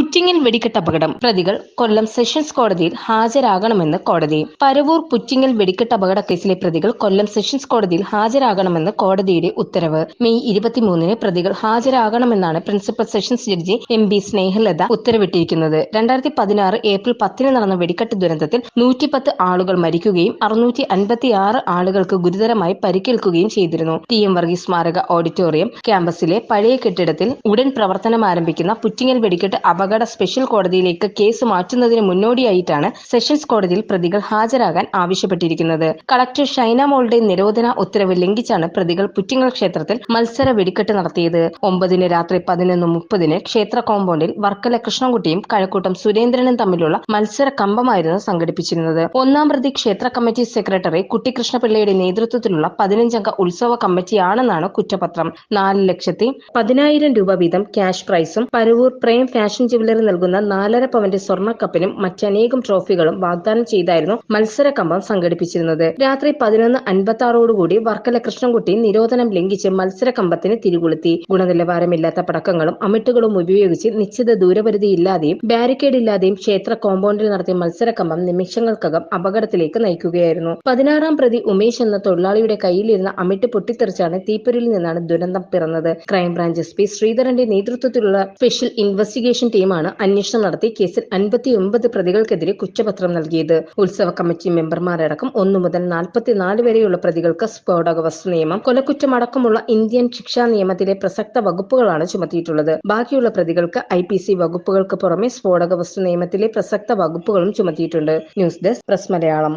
പുറ്റിങ്ങൽ വെടിക്കെട്ട് അപകടം. പ്രതികൾ കൊല്ലം സെഷൻസ് കോടതിയിൽ ഹാജരാകണമെന്ന് കോടതി. പരവൂർ പുറ്റിങ്ങൽ വെടിക്കെട്ട് അപകട കേസിലെ പ്രതികൾ കൊല്ലം സെഷൻസ് കോടതിയിൽ ഹാജരാകണമെന്ന് കോടതിയുടെ ഉത്തരവ്. മെയ് ഇരുപത്തിമൂന്നിന് പ്രതികൾ ഹാജരാകണമെന്നാണ് principal sessions judge M B Snehalatha ഉത്തരവിട്ടിരിക്കുന്നത്. രണ്ടായിരത്തി പതിനാറ് ഏപ്രിൽ പത്തിന് നടന്ന വെടിക്കെട്ട് ദുരന്തത്തിൽ നൂറ്റിപ്പത്ത് ആളുകൾ മരിക്കുകയും അറുന്നൂറ്റി അൻപത്തിയാറ് ആളുകൾക്ക് ഗുരുതരമായി പരിക്കേൽക്കുകയും ചെയ്തിരുന്നു. ടി എം വർഗീസ് സ്മാരക ഓഡിറ്റോറിയം ക്യാമ്പസിലെ പഴയ കെട്ടിടത്തിൽ ഉടൻ പ്രവർത്തനം ആരംഭിക്കുന്ന പുറ്റിങ്ങൽ വെടിക്കെട്ട് അപകട സ്പെഷ്യൽ കോടതിയിലേക്ക് കേസ് മാറ്റുന്നതിന് മുന്നോടിയായിട്ടാണ് സെഷൻസ് കോടതിയിൽ പ്രതികൾ ഹാജരാകാൻ ആവശ്യപ്പെട്ടിരിക്കുന്നത്. കളക്ടർ ഷൈന മോളുടെ നിരോധന ഉത്തരവ് ലംഘിച്ചാണ് പ്രതികൾ പുറ്റിങ്ങൽ ക്ഷേത്രത്തിൽ മത്സര വെടിക്കെട്ട് നടത്തിയത്. ഒമ്പതിന് രാത്രി പതിനൊന്ന് മുപ്പതിന് ക്ഷേത്ര കോമ്പൗണ്ടിൽ വർക്കല കൃഷ്ണൻകുട്ടിയും കഴക്കൂട്ടം സുരേന്ദ്രനും തമ്മിലുള്ള മത്സര കമ്പമായിരുന്നു സംഘടിപ്പിച്ചിരുന്നത്. ഒന്നാം പ്രതി ക്ഷേത്ര കമ്മിറ്റി സെക്രട്ടറി കുട്ടിക്കൃഷ്ണപിള്ളയുടെ നേതൃത്വത്തിലുള്ള പതിനഞ്ചംഗ ഉത്സവ കമ്മിറ്റിയാണെന്നാണ് കുറ്റപത്രം. നാല് ലക്ഷത്തി പതിനായിരം രൂപ വീതം ക്യാഷ് പ്രൈസും പരവൂർ പ്രേം ഫാഷൻ ജുവലറി നൽകുന്ന നാലര പവന്റെ സ്വർണക്കപ്പിനും മറ്റനേകം ട്രോഫികളും വാഗ്ദാനം ചെയ്തായിരുന്നു മത്സര കമ്പം സംഘടിപ്പിച്ചിരുന്നത്. രാത്രി പതിനൊന്ന് അൻപത്തി ആറോടുകൂടി വർക്കല കൃഷ്ണൻകുട്ടി നിരോധനം ലംഘിച്ച് മത്സര കമ്പത്തിന് തിരികൊളുത്തി. ഗുണനിലവാരമില്ലാത്ത പടക്കങ്ങളും അമിട്ടുകളും ഉപയോഗിച്ച് നിശ്ചിത ദൂരപരിധിയില്ലാതെയും ബാരിക്കേഡ് ഇല്ലാതെയും ക്ഷേത്ര കോമ്പൗണ്ടിൽ നടത്തിയ മത്സര കമ്പം നിമിഷങ്ങൾക്കകം അപകടത്തിലേക്ക് നയിക്കുകയായിരുന്നു. പതിനാറാം പ്രതി ഉമേഷ് എന്ന തൊഴിലാളിയുടെ കയ്യിലിരുന്ന അമിട്ട് പൊട്ടിത്തെറിച്ചാണ് തീപ്പൊരിയിൽ നിന്നാണ് ദുരന്തം പിറന്നത്. ക്രൈംബ്രാഞ്ച് എസ് പി ശ്രീധരന്റെ നേതൃത്വത്തിലുള്ള സ്പെഷ്യൽ ഇൻവെസ്റ്റിഗേഷൻ ടീമാണ് അന്വേഷണം നടത്തി കേസിൽ അൻപത്തിയൊമ്പത് പ്രതികൾക്കെതിരെ കുറ്റപത്രം നൽകിയത്. ഉത്സവ കമ്മിറ്റി മെമ്പർമാരടക്കം ഒന്നു മുതൽ നാൽപ്പത്തിനാല് വരെയുള്ള പ്രതികൾക്ക് സ്ഫോടക വസ്തു നിയമം കൊലക്കുറ്റമടക്കമുള്ള ഇന്ത്യൻ ശിക്ഷാ നിയമത്തിലെ പ്രസക്ത വകുപ്പുകളാണ് ചുമത്തിയിട്ടുള്ളത്. ബാക്കിയുള്ള പ്രതികൾക്ക് ഐ പി സി വകുപ്പുകൾക്ക് പുറമെ സ്ഫോടക വസ്തു നിയമത്തിലെ പ്രസക്ത വകുപ്പുകളും ചുമത്തിയിട്ടുണ്ട്. News desk press Malayalam.